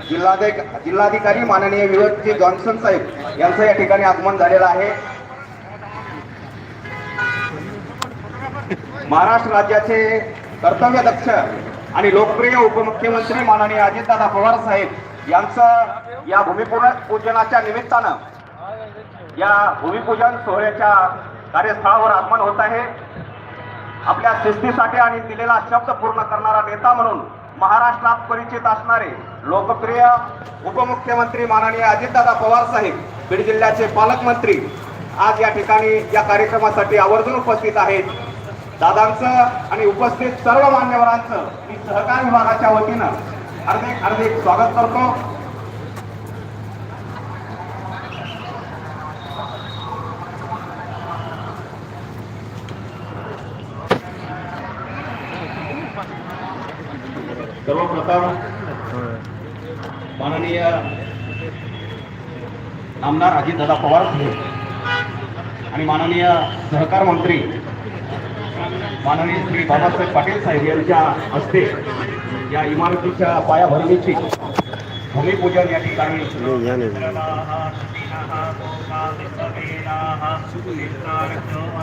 जिल्हाधिक जिल्हाधिकारी माननीय विवेकजी जॉन्सन साहेब यांचं या ठिकाणी आगमन झालेलं आहे. महाराष्ट्र राज्याचे कर्तव्य दक्ष आणि लोकप्रिय उपमुख्यमंत्री माननीय अजितदादा पवार साहेब यांचं या भूमिपूजन पूजनाच्या निमित्तानं या भूमिपूजन सोहळ्याच्या कार्यस्थळावर आगमन होत आहे. आपल्या शिस्तीसाठी आणि दिलेला शब्द पूर्ण करणारा नेता म्हणून महाराष्ट्रात परिचित असणारे लोकप्रिय उपमुख्यमंत्री माननीय अजितदादा पवार साहेब बीड जिल्ह्याचे पालकमंत्री आज या ठिकाणी या कार्यक्रमासाठी आवर्जून उपस्थित आहेत. दादांचं आणि उपस्थित सर्व मान्यवरांचं मी सहकार विभागाच्या वतीनं हार्दिक हार्दिक स्वागत करतो. सर्वप्रथम माननीय आमदार अजितदादा पवार साहेब आणि माननीय सहकार मंत्री माननीय श्री बाबासाहेब पाटील साहेब यांच्या हस्ते या इमारतीच्या पायाभरणीची भूमिपूजन या ठिकाणी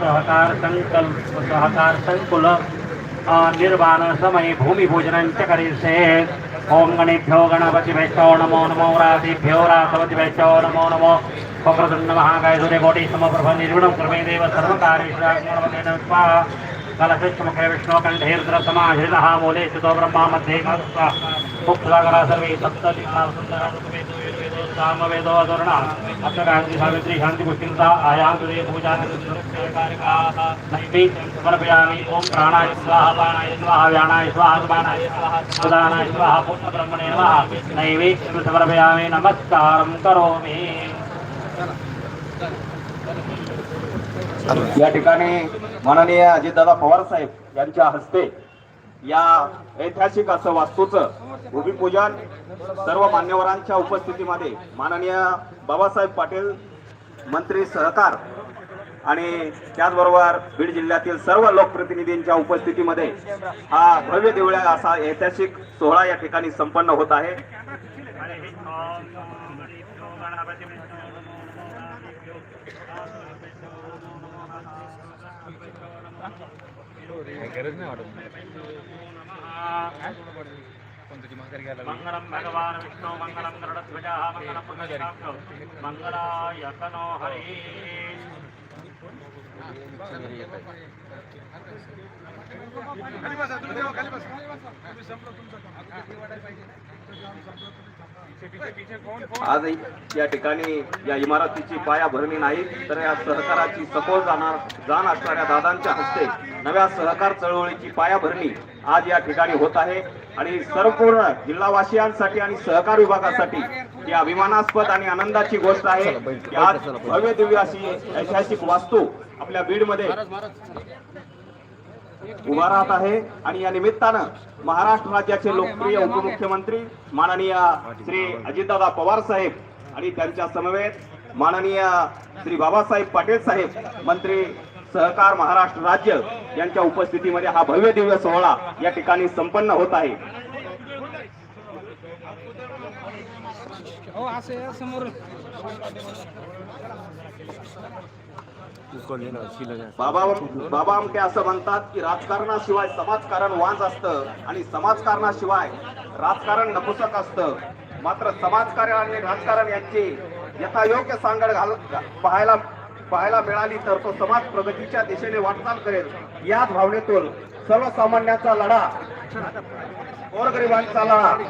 सहकार संकल्प सहकार संकुल अ, निर्वाण समय भूमि पूजनं च ओम गणेभ्यो गणपतिभ्यो नमो नमो राधेभ्यो रासवतिभ्यो नमो नमो। वक्रतुण्ड महाकाय सूर्यकोटि समप्रभ निर्गुणं कृमे देव सर्वकार्येषु स्वाहा कलशमुखे विष्णुकण्ठे रुद्रसमाहितः मूले स्थितो ब्रह्मा मध्ये मुक्तसागरा सर्वे सप्तलिङ्गा सामवेदो अधुर्णा अक्षरान्ति सावित्री शान्ति पुष्टिन्ता आयान्तु दे पूजा नैवेद्यं समर्पयामि ॐ प्राणाय स्वाहा पाणाय स्वाहा व्याणाय स्वाहा सुबाणाय स्वाहा सुदानाय स्वाहा पूर्णब्रह्मणे नमः नैवेद्यं समर्पयामि नमस्कारं करोमि या ठिकाणी माननीय अजितदादा पवार साहेब यांच्या हस्ते या ऐतिहासिक असं वास्तूचं भूमिपूजन सर्व मान्यवरांच्या उपस्थितीमध्ये माननीय बाबासाहेब पाटील मंत्री सहकार आणि त्याचबरोबर बीड जिल्ह्यातील सर्व लोकप्रतिनिधींच्या उपस्थितीमध्ये हा भव्य देवळ्या असा ऐतिहासिक सोहळा या ठिकाणी संपन्न होत आहे. మంగళం భగవాన్ విష్ణు మంగళం గరుడధ్వజ మంగళం మంగళాయ హరి आज या ठिकाणी या इमारतीची पायाभरणी नाही तर या सहकाराची सखोल जाणार जाण असणाऱ्या दादांच्या हस्ते नव्या सहकार चळवळीची पायाभरणी आज या ठिकाणी होत आहे. आणि संपूर्ण जिल्हावासियांसाठी आणि सहकार विभागासाठी ही अभिमानास्पद आणि आनंदाची गोष्ट आहे. की आज भव्य दिव्य अशी ऐतिहासिक वास्तू आपल्या बीडमध्ये उभा राहत आहे. आणि या निमित्तानं महाराष्ट्र राज्याचे लोकप्रिय उपमुख्यमंत्री माननीय श्री अजितदादा पवार साहेब आणि त्यांच्या समवेत माननीय श्री बाबासाहेब पाटील साहेब मंत्री सहकार महाराष्ट्र राज्य यांच्या उपस्थितीमध्ये हा भव्य दिव्य सोहळा या ठिकाणी संपन्न होत आहे. हो असं या समोर. बाबा बाबा आमटे असं म्हणतात की राजकारणाशिवाय समाजकारण वांज असतं आणि समाजकारणाशिवाय राजकारण नपुसक असतं. मात्र समाजकारण आणि राजकारण यांची यथायोग्य सांगड घाल पाहायला पाहायला मिळाली तर तो समाज प्रगतीच्या दिशेने वाटचाल करेल. याच भावनेतून सर्वसामान्यांचा लढा गोरगरिबांचा लाभ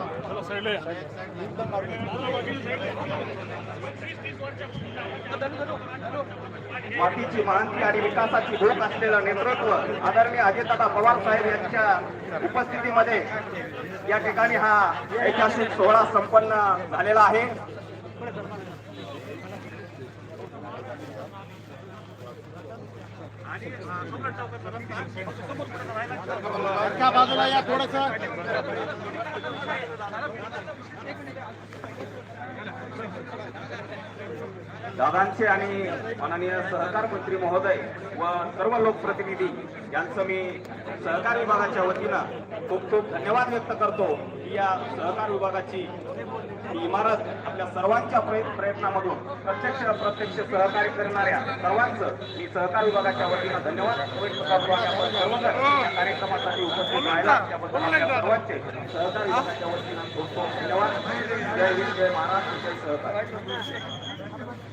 मातीची मांती आणि विकासाची भूक असलेलं नेतृत्व आदरणीय अजितदादा पवार साहेब यांच्या उपस्थितीमध्ये या ठिकाणी हा ऐतिहासिक सोहळा संपन्न झालेला आहे. एका बाजूला या थोडस. दादांचे आणि माननीय सहकार मंत्री महोदय व सर्व लोकप्रतिनिधी यांचं मी सहकार विभागाच्या वतीनं खूप खूप धन्यवाद व्यक्त करतो की या सहकार विभागाची इमारत आपल्या सर्वांच्या प्रयत्नामधून प्रत्यक्ष अप्रत्यक्ष सहकार्य करणाऱ्या सर्वांचं मी सहकार विभागाच्या वतीनं धन्यवाद व्यक्त करतो. आपण सर्वजण या कार्यक्रमासाठी उपस्थित राहिला त्याबद्दल सर्वांचे सहकार विभागाच्या वतीनं खूप खूप धन्यवाद. जय हिंद जय महाराष्ट्र जय सहकार.